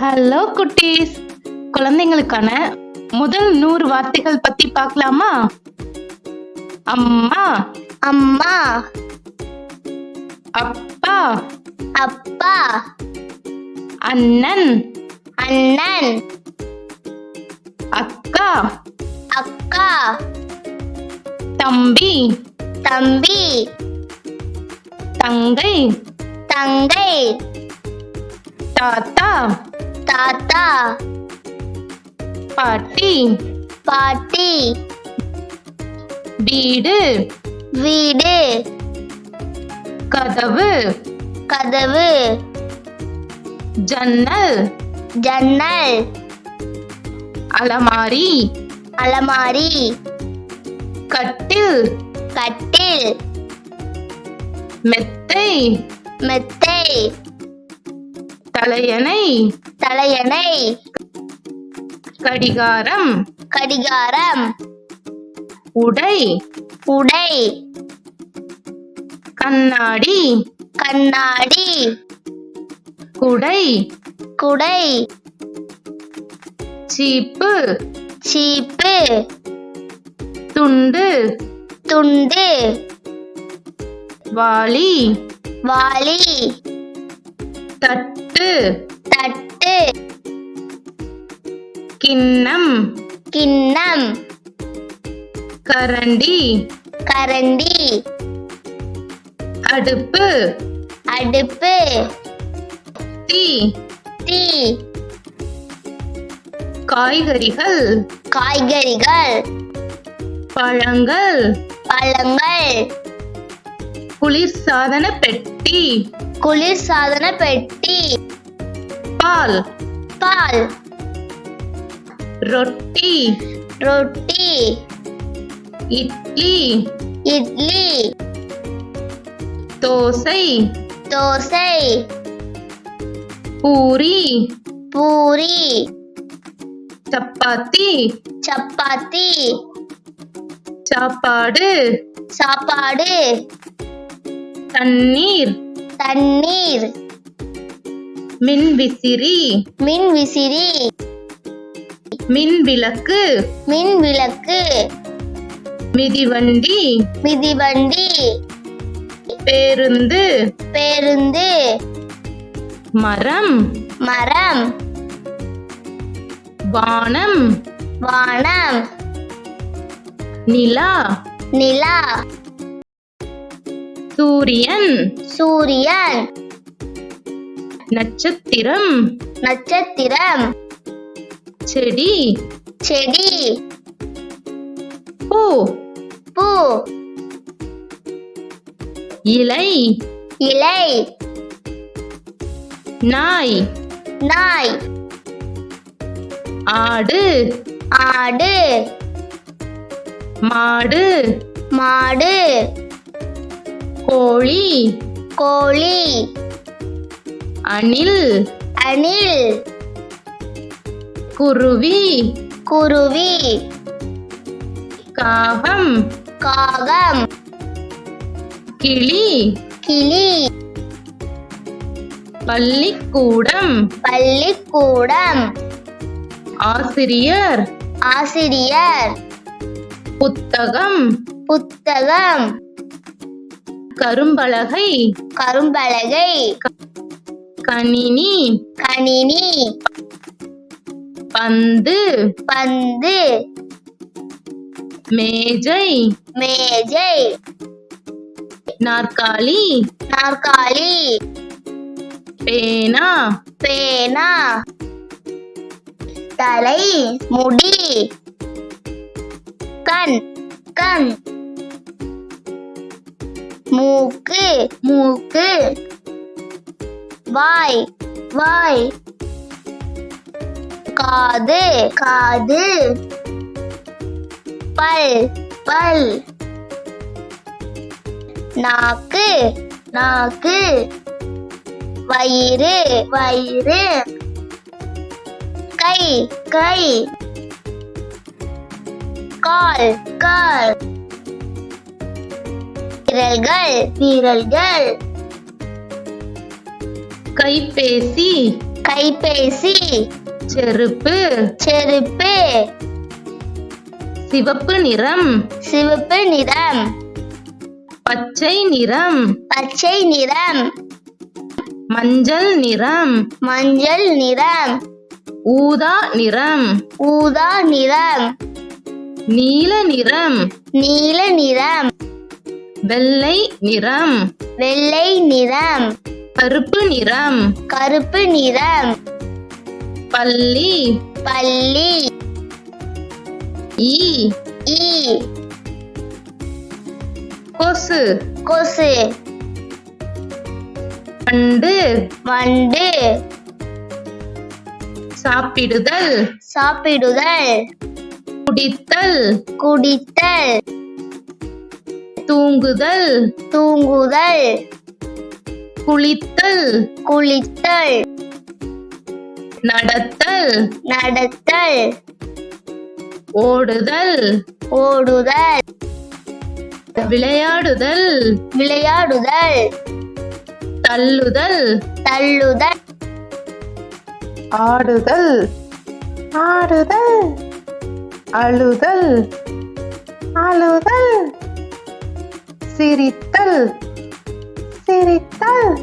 Hello குட்டீஸ். குழந்தைங்களுக்கான முதல் நூறு வார்த்தைகள் பத்தி பார்க்கலாமா? அம்மா. அம்மா. அப்பா. அப்பா. அண்ணன். அண்ணன். அக்கா. அக்கா. தம்பி. தம்பி. தங்கை. தங்கை. தாத்தா. தாத்தா. பாட்டி. பாட்டி. வீடு. வீடு. கதவு. கதவு. ஜன்னல். ஜன்னல். அலமாரி. அலமாரி. கட்டில். கட்டில். மெத்தை. மெத்தை. தலையணை. தலையணை. கடிகாரம். கடிகாரம். உடை. உடை. கண்ணாடி. கண்ணாடி. குடை. குடை. சீப்பு. சீப்பு. துண்டு. துண்டு. வாளி. வாளி. தட்டு. தட்டு. கிண்ணம். கிண்ணம். கரண்டி. கரண்டி. அடுப்பு. அடுப்பு. தீ. தீ. காய்கறிகள். காய்கறிகள். பழங்கள். பழங்கள். குளிர்சாதன பெட்டி. குளிர்சாதன பெட்டி. பால். பால். ரொட்டி. ரொட்டி. இட்லி. இட்லி. தோசை. தோசை. பூரி. பூரி. சப்பாத்தி. சப்பாத்தி. சாப்பாடு. சாப்பாடு. தண்ணீர். தண்ணீர். மின்விசிறி மின் விசிறி. மின் விளக்கு. மின் விளக்கு. மிதிவண்டி. மிதிவண்டி. பேருந்து. பேருந்து. மரம். மரம். வானம். வானம். நிலா. நிலா. சூரியன். சூரியன். நட்சத்திரம். நட்சத்திரம். செடி. செடி. பூ. பூ. இலை. இலை. நாய். நாய். ஆடு. ஆடு. மாடு. மாடு. கோழி. கோழி. அணில். அணில். குருவி. குருவி. காகம். காகம். கிளி. கிளி. பள்ளிக்கூடம். பள்ளிக்கூடம். ஆசிரியர். ஆசிரியர். புத்தகம். புத்தகம். கரும்பலகை கரும்பலகை கணினி கணினி பந்து பந்து மேஜை மேஜை நாற்காலி நாற்காலி பேனா பேனா தலை முடி கண் கண் மூக்கு மூக்கு. வாய் வாய். காது காது. பல் பல். நாக்கு நாக்கு. வயிறு வயிறு. கை கை. கால் கால். விரல்கள் விரல்கள் கைபேசி. கைபேசி. செருப்பு. செருப்பு. சிவப்பு நிறம். சிவப்பு நிறம். பச்சை நிறம். பச்சை நிறம். மஞ்சள் நிறம். மஞ்சள் நிறம். ஊதா நிறம். ஊதா நிறம். நீல நிறம். நீல நிறம். வெள்ளை நிறம். வெள்ளை நிறம். கருப்பு நிறம். கருப்பு நிறம். பள்ளி பள்ளி ஈ. ஈ. கொசு. கொசு. வண்டு. வண்டு. சாப்பிடுதல். சாப்பிடுதல். குடித்தல். குடித்தல். தூங்குதல் தூங்குதல் குளித்தல் குளித்தல் நடத்தல் நடத்தல் ஓடுதல் ஓடுதல் விளையாடுதல் விளையாடுதல் தள்ளுதல் தள்ளுதல் ஆடுதல் ஆடுதல் அழுதல் அழுதல் சிரித்தல். சிரித்தல்.